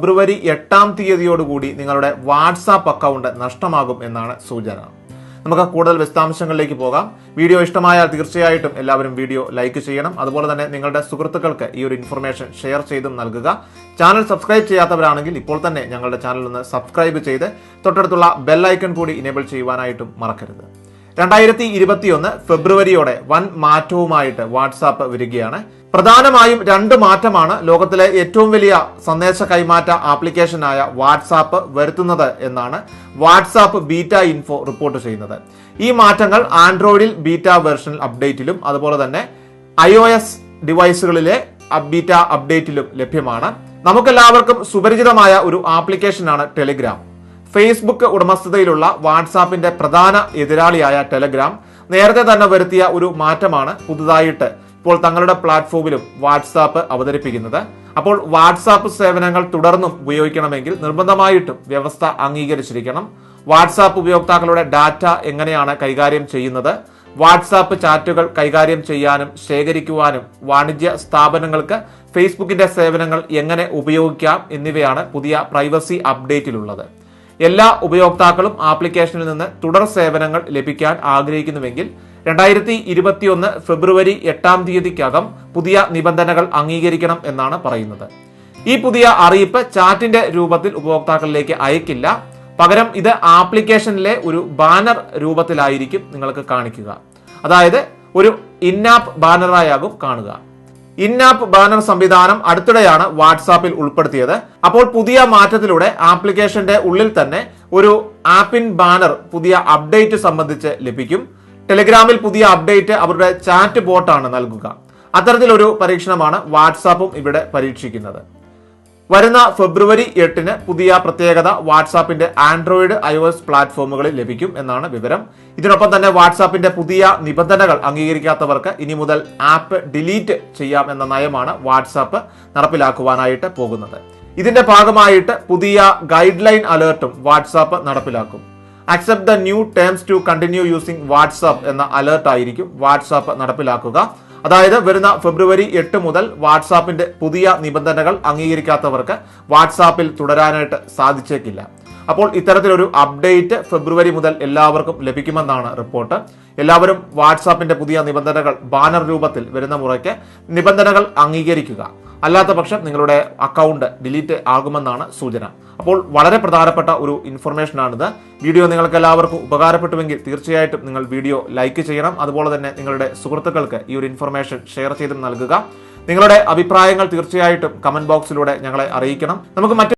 ഫെബ്രുവരി എട്ടാം തീയതിയോടുകൂടി നിങ്ങളുടെ WhatsApp account നഷ്ടമാകും എന്നാണ് സൂചന. നമുക്ക് കൂടുതൽ വിശദാംശങ്ങളിലേക്ക് പോകാം. വീഡിയോ ഇഷ്ടമായാൽ തീർച്ചയായിട്ടും എല്ലാവരും വീഡിയോ ലൈക്ക് ചെയ്യണം. അതുപോലെ തന്നെ നിങ്ങളുടെ സുഹൃത്തുക്കൾക്ക് ഈ ഒരു ഇൻഫർമേഷൻ ഷെയർ ചെയ്തും നൽകുക. ചാനൽ സബ്സ്ക്രൈബ് ചെയ്യാത്തവരാണെങ്കിൽ ഇപ്പോൾ തന്നെ ഞങ്ങളുടെ ചാനൽ ഒന്ന് സബ്സ്ക്രൈബ് ചെയ്ത് തൊട്ടടുത്തുള്ള ബെല്ലൈക്കൺ കൂടി ഇനേബിൾ ചെയ്യുവാനായിട്ടും മറക്കരുത്. രണ്ടായിരത്തി ഇരുപത്തിയൊന്ന് ഫെബ്രുവരിയോടെ വൻ മാറ്റവുമായിട്ട് വാട്സാപ്പ് വരികയാണ്. പ്രധാനമായും രണ്ട് മാറ്റമാണ് ലോകത്തിലെ ഏറ്റവും വലിയ സന്ദേശ കൈമാറ്റ ആപ്ലിക്കേഷനായ വാട്സാപ്പ് വരുത്തുന്നത് എന്നാണ് വാട്സാപ്പ് ബീറ്റ ഇൻഫോ റിപ്പോർട്ട് ചെയ്യുന്നത്. ഈ മാറ്റങ്ങൾ ആൻഡ്രോയിഡിൽ ബീറ്റ വെർഷൻ അപ്ഡേറ്റിലും അതുപോലെ തന്നെ ഐ ഒ എസ് ഡിവൈസുകളിലെ ബീറ്റ അപ്ഡേറ്റിലും ലഭ്യമാണ്. നമുക്കെല്ലാവർക്കും സുപരിചിതമായ ഒരു ആപ്ലിക്കേഷനാണ് ടെലിഗ്രാം. ഫേസ്ബുക്ക് ഉടമസ്ഥതയിലുള്ള വാട്സാപ്പിന്റെ പ്രധാന എതിരാളിയായ ടെലഗ്രാം നേരത്തെ തന്നെ വരുത്തിയ ഒരു മാറ്റമാണ് പുതുതായിട്ട് ഇപ്പോൾ തങ്ങളുടെ പ്ലാറ്റ്ഫോമിലും വാട്സാപ്പ് അവതരിപ്പിക്കുന്നത്. അപ്പോൾ വാട്സാപ്പ് സേവനങ്ങൾ തുടർന്നും ഉപയോഗിക്കണമെങ്കിൽ നിർബന്ധമായിട്ടും വ്യവസ്ഥ അംഗീകരിച്ചിരിക്കണം. വാട്സാപ്പ് ഉപയോക്താക്കളുടെ ഡാറ്റ എങ്ങനെയാണ് കൈകാര്യം ചെയ്യുന്നത്? വാട്സാപ്പ് ചാറ്റുകൾ കൈകാര്യം ചെയ്യാനും ശേഖരിക്കുവാനും വാണിജ്യ സ്ഥാപനങ്ങൾക്ക് ഫേസ്ബുക്കിന്റെ സേവനങ്ങൾ എങ്ങനെ ഉപയോഗിക്കാം എന്നിവയാണ് പുതിയ പ്രൈവസി അപ്ഡേറ്റിലുള്ളത്. എല്ലാ ഉപയോക്താക്കളും ആപ്ലിക്കേഷനിൽ നിന്ന് തുടർ സേവനങ്ങൾ ലഭിക്കാൻ ആഗ്രഹിക്കുന്നുവെങ്കിൽ രണ്ടായിരത്തി ഇരുപത്തിയൊന്ന് ഫെബ്രുവരി എട്ടാം തീയതിക്കകം പുതിയ നിബന്ധനകൾ അംഗീകരിക്കണം എന്നാണ് പറയുന്നത്. ഈ പുതിയ അറിയിപ്പ് ചാറ്റിന്റെ രൂപത്തിൽ ഉപഭോക്താക്കളിലേക്ക് അയക്കില്ല. പകരം ഇത് ആപ്ലിക്കേഷനിലെ ഒരു ബാനർ രൂപത്തിലായിരിക്കും നിങ്ങൾക്ക് കാണിക്കുക. അതായത് ഒരു ഇന്നാപ്പ് ബാനറായാകും കാണുക. ഇന്നാപ്പ് ബാനർ സംവിധാനം അടുത്തിടെയാണ് വാട്സാപ്പിൽ ഉൾപ്പെടുത്തിയത്. അപ്പോൾ പുതിയ മാറ്റത്തിലൂടെ ആപ്ലിക്കേഷന്റെ ഉള്ളിൽ തന്നെ ഒരു ആപ്പിൻ ബാനർ പുതിയ അപ്ഡേറ്റ് സംബന്ധിച്ച് ലഭിക്കും. ടെലിഗ്രാമിൽ പുതിയ അപ്ഡേറ്റ് അവരുടെ ചാറ്റ് ബോട്ടാണ് നൽകുക. അത്തരത്തിലൊരു പരീക്ഷണമാണ് വാട്സാപ്പും ഇവിടെ പരീക്ഷിക്കുന്നത്. വരുന്ന ഫെബ്രുവരി എട്ടിന് പുതിയ പ്രത്യേകത വാട്സാപ്പിന്റെ ആൻഡ്രോയിഡ് ഐ പ്ലാറ്റ്ഫോമുകളിൽ ലഭിക്കും എന്നാണ് വിവരം. ഇതിനൊപ്പം തന്നെ വാട്സാപ്പിന്റെ പുതിയ നിബന്ധനകൾ അംഗീകരിക്കാത്തവർക്ക് ഇനി മുതൽ ആപ്പ് ഡിലീറ്റ് ചെയ്യാം എന്ന നയമാണ് വാട്സാപ്പ് നടപ്പിലാക്കുവാനായിട്ട് പോകുന്നത്. ഇതിന്റെ ഭാഗമായിട്ട് പുതിയ ഗൈഡ് ലൈൻ അലേർട്ടും വാട്സാപ്പ് നടപ്പിലാക്കും. Accept the new terms to continue using WhatsApp എന്ന അലേർട്ടായിരിക്കും വാട്സാപ്പ് നടപ്പിലാക്കുക. അതായത് വരുന്ന ഫെബ്രുവരി എട്ട് മുതൽ വാട്സാപ്പിന്റെ പുതിയ നിബന്ധനകൾ അംഗീകരിക്കാത്തവർക്ക് വാട്സാപ്പിൽ തുടരാനായിട്ട് സാധിച്ചേക്കില്ല. അപ്പോൾ ഇത്തരത്തിലൊരു അപ്ഡേറ്റ് ഫെബ്രുവരി മുതൽ എല്ലാവർക്കും ലഭിക്കുമെന്നാണ് റിപ്പോർട്ട്. എല്ലാവരും വാട്സാപ്പിന്റെ പുതിയ നിബന്ധനകൾ ബാനർ രൂപത്തിൽ വരുന്ന മുറയ്ക്ക് നിബന്ധനകൾ അംഗീകരിക്കുക. അല്ലാത്ത പക്ഷം നിങ്ങളുടെ അക്കൗണ്ട് ഡിലീറ്റ് ആകുമെന്നാണ് സൂചന. അപ്പോൾ വളരെ പ്രധാനപ്പെട്ട ഒരു ഇൻഫർമേഷനാണിത് വീഡിയോ നിങ്ങൾക്ക് എല്ലാവർക്കും ഉപകാരപ്പെട്ടുവെങ്കിൽ തീർച്ചയായിട്ടും നിങ്ങൾ വീഡിയോ ലൈക്ക് ചെയ്യണം. അതുപോലെ തന്നെ നിങ്ങളുടെ സുഹൃത്തുക്കൾക്ക് ഈ ഒരു ഇൻഫർമേഷൻ ഷെയർ ചെയ്ത് നൽകുക. നിങ്ങളുടെ അഭിപ്രായങ്ങൾ തീർച്ചയായിട്ടും കമന്റ് ബോക്സിലൂടെ ഞങ്ങളെ അറിയിക്കണം. നമുക്ക് മറ്റ്